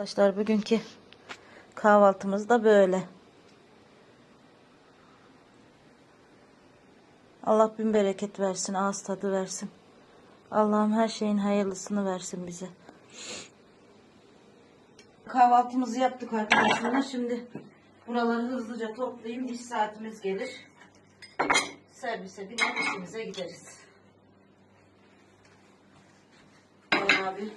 Arkadaşlar bugünkü kahvaltımız da böyle. Allah bin bereket versin, ağız tadı versin. Allah'ım her şeyin hayırlısını versin bize. Kahvaltımızı yaptık arkadaşlar. Şimdi buraları hızlıca toplayayım. İş saatimiz gelir. Servise biner işimize gideriz. Bayağı bir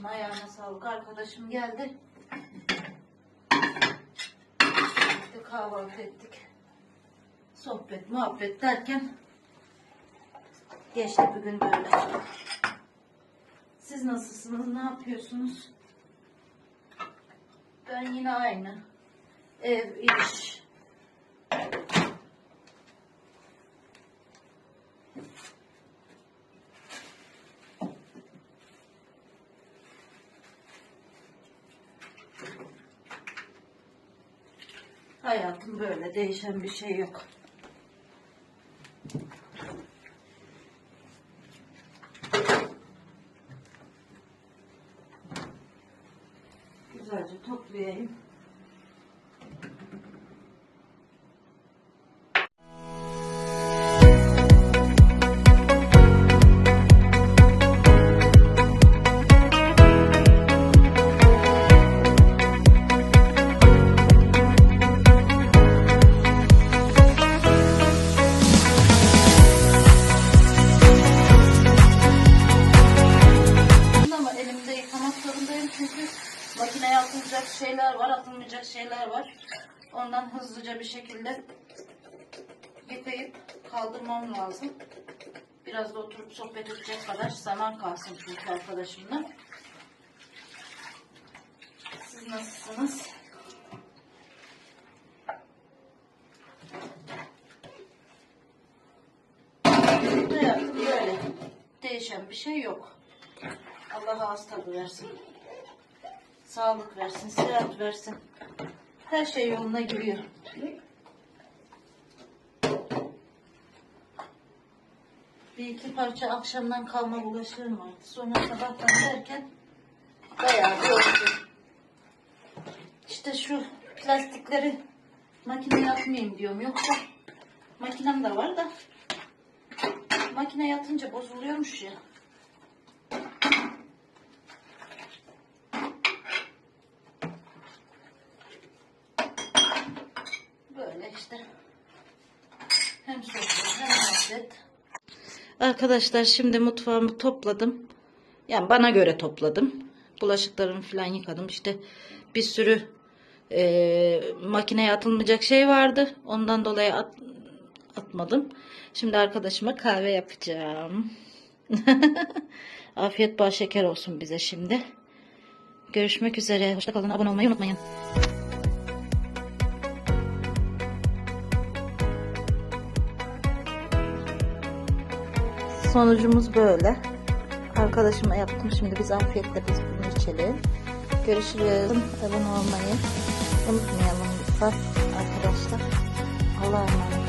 olsun ayağına sağlık. Arkadaşım geldi. Birlikte kahvaltı ettik. Sohbet, muhabbet derken geçti bugün böyle. Siz nasılsınız? Ne yapıyorsunuz? Ben yine aynı. Ev, iş. Hayatım böyle değişen bir şey yok. Güzelce toplayayım. Atılacak şeyler var, atılmayacak şeyler var. Ondan hızlıca bir şekilde yıkayıp kaldırmam lazım. Biraz da oturup sohbet edecek kadar zaman kalsın çünkü arkadaşımla. Siz nasılsınız? Böyle. Değişen bir şey yok. Allah ağız tadı versin. Sağlık versin, sıhhat versin. Her şey yoluna giriyor. Bir iki parça akşamdan kalma bulaşığım vardı. Sonra sabahtan derken bayağı bir oldu. İşte şu plastikleri makineye atmayayım diyorum. Yoksa makinem de var da makineye atınca bozuluyormuş ya. Böyle işte. Hem sohbet muhabbet. Arkadaşlar şimdi mutfağımı topladım. Yani bana göre topladım. Bulaşıklarımı falan yıkadım. İşte bir sürü e, makineye atılmayacak şey vardı. Ondan dolayı at- atmadım. Şimdi arkadaşıma kahve yapacağım. Afiyet bal şeker olsun bize şimdi. Görüşmek üzere. Hoşçakalın. Abone olmayı unutmayın. Sonucumuz böyle. Arkadaşıma yaptım. Şimdi biz afiyetle biz bunu içelim. Görüşürüz. Abone olmayı unutmayalım lütfen arkadaşlar. Allah'a emanet.